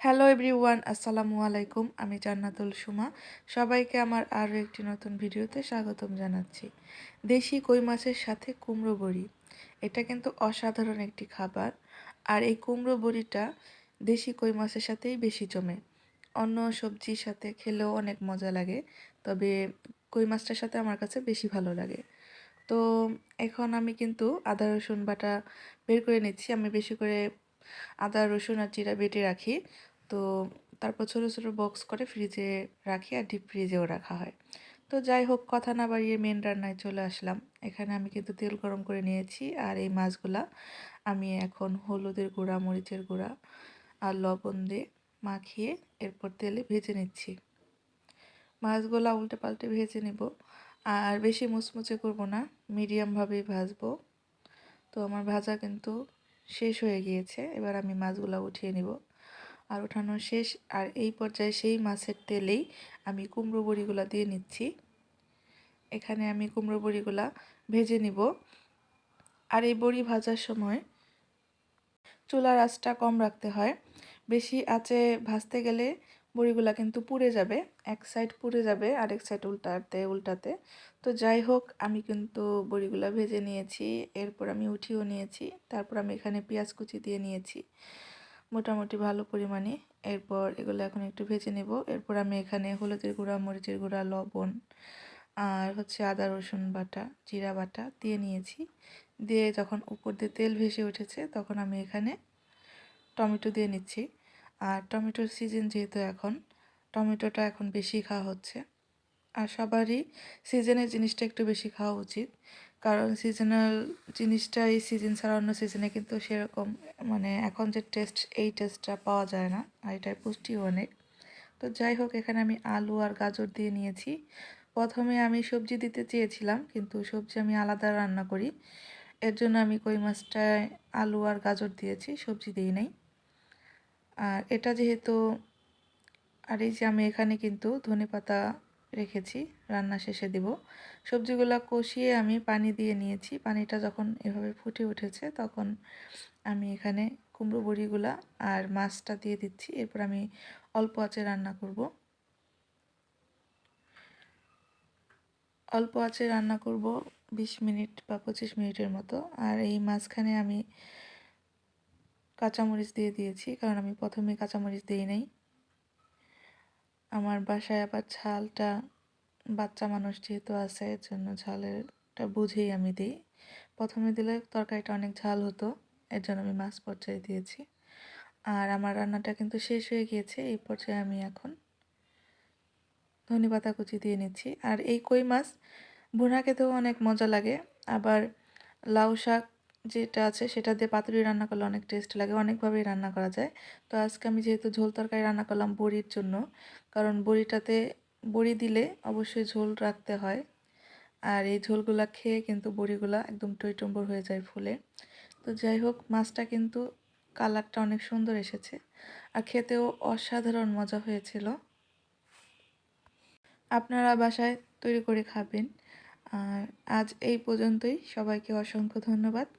Hello everyone আসসালামু আলাইকুম আমি জান্নাতুল সুমা। সবাইকে আমার আরও একটি নতুন ভিডিওতে স্বাগতম জানাচ্ছি। দেশি কই মাছের সাথে কুমড়ো বড়ি। এটা কিন্তু অসাধারণ একটি খাবার। আর এই কুমড়ো বড়িটা দেশি কই মাছের সাথেই বেশি জমে। অন্য সবজির সাথে খেলেও অনেক মজা লাগে। তবে কই মাছটার সাথে আমার কাছে বেশি ভালো লাগে। তো এখন আমি কিন্তু আদা, রসুন বাটা বের করে নিচ্ছি। আমি বেশি করে আদা, রসুন আর জিরা বেটে রাখি। তো তারপর ছোটো ছোটো বক্স করে ফ্রিজে রাখি আর ডিপ ফ্রিজেও রাখা হয়। তো যাই হোক, কথা না বাড়িয়ে মেন রান্নায় চলে আসলাম। এখানে আমি কিন্তু তেল গরম করে নিয়েছি আর এই মাছগুলা আমি এখন হলুদের গুঁড়া, মরিচের গুঁড়া আর লবণ দিয়ে মাখিয়ে এরপর তেলে ভেজে নিচ্ছি। মাছগুলা উল্টে পাল্টে ভেজে নেব। আর বেশি মুচমুচে করব না মিডিয়ামভাবেই ভাজবো। তো আমার ভাজা কিন্তু শেষ হয়ে গিয়েছে, এবার আমি মাছগুলা উঠিয়ে নিব। আর ওঠানো শেষ। আর এই পর্যায়ে সেই মাছের তেলেই আমি কুমড়ো বড়িগুলো দিয়ে নিচ্ছি। এখানে আমি কুমড়ো বড়িগুলা ভেজে নিব। আর এই বড়ি ভাজার সময় চুলার আঁচটা কম রাখতে হয়। বেশি আঁচে ভাজতে গেলে বড়িগুলা কিন্তু পুড়ে যাবে। এক সাইড পুড়ে যাবে, আরেক সাইড উল্টাতে উল্টাতে। তো যাই হোক, আমি কিন্তু বড়িগুলা ভেজে নিয়েছি। এরপর আমি উঠিয়েও নিয়েছি। তারপর আমি এখানে পেঁয়াজ কুচি দিয়ে নিয়েছি। মোটামুটি ভালো পরিমাণে। এরপর এগুলো এখন একটু ভেজে নেব। এরপর আমি এখানে হলুদের গুঁড়া, মরিচের গুঁড়া, লবণ আর হচ্ছে আদা, রসুন বাটা, জিরা বাটা দিয়ে নিয়েছি। দিয়ে যখন উপর দিয়ে তেল ভেসে উঠেছে, তখন আমি এখানে টমেটো দিয়ে নিচ্ছি। আর টমেটোর সিজন যেহেতু এখন, টমেটোটা এখন বেশি খাওয়া হচ্ছে। আর সবারই সিজনের জিনিসটা একটু বেশি খাওয়া উচিত। কারণ সিজনাল জিনিসটা এই সিজন ছাড়া অন্য সিজনে কিন্তু সেরকম মানে এখন যে টেস্ট, এই টেস্টটা পাওয়া যায় না আর এটার পুষ্টিও অনেক। তো যাই হোক, এখানে আমি আলু আর গাজর দিয়ে নিয়েছি। প্রথমে আমি সবজি দিতে চেয়েছিলাম, কিন্তু সবজি আমি আলাদা রান্না করি। এর জন্য আমি কই মাছটায় আলু আর গাজর দিয়েছি, সবজি দিই নাই। আর এটা যেহেতু, আর এই যে আমি এখানে কিন্তু ধনে পাতা রেখেছি, রান্না শেষে দিব। সবজিগুলো কষিয়ে আমি পানি দিয়ে নিয়েছি। পানিটা যখন এভাবে ফুটে উঠেছে তখন আমি এখানে কুমড়ো বড়িগুলা আর মাছটা দিয়ে দিচ্ছি। এরপর আমি অল্প আঁচে রান্না করব। অল্প আঁচে রান্না করব বিশ মিনিট বা পঁচিশ মিনিটের মতো। আর এই মাঝখানে আমি কাঁচামরিচ দিয়ে দিয়েছি, কারণ আমি প্রথমে কাঁচামরিচ দিই নাই। আমার বাসায় আবার ঝালটা, বাচ্চা মানুষ যেহেতু আছে এর জন্য ঝালেরটা বুঝেই আমি দিই। প্রথমে দিলে তরকারিটা অনেক ঝাল হতো এর জন্য আমি মাছ পর্যায়ে দিয়েছি। আর আমার রান্নাটা কিন্তু শেষ হয়ে গিয়েছে, এই পর্যায়ে আমি এখন ধনে পাতা কুচি দিয়ে নিচ্ছি। আর এই কই মাছ, ভুনা খেতেও অনেক মজা লাগে। আবার লাউ শাক যেটা আছে সেটা দিয়ে পাতুরি রান্না করলে অনেক টেস্ট লাগে, অনেকভাবেই রান্না করা যায়। তো আজকে আমি যেহেতু ঝোল তরকারি রান্না করলাম বড়ির জন্য, কারণ বড়িটাতে, বড়ি দিলে অবশ্যই ঝোল রাখতে হয়। আর এই ঝোলগুলা খেয়ে কিন্তু বড়িগুলা একদম টইটম্বর হয়ে যায় ফুলে। তো যাই হোক, মাছটা কিন্তু কালারটা অনেক সুন্দর এসেছে। আর খেতেও অসাধারণ মজা হয়েছিল। আপনারা বাসায় তৈরি করে খাবেন। আর আজ এই পর্যন্তই। সবাইকে অসংখ্য ধন্যবাদ।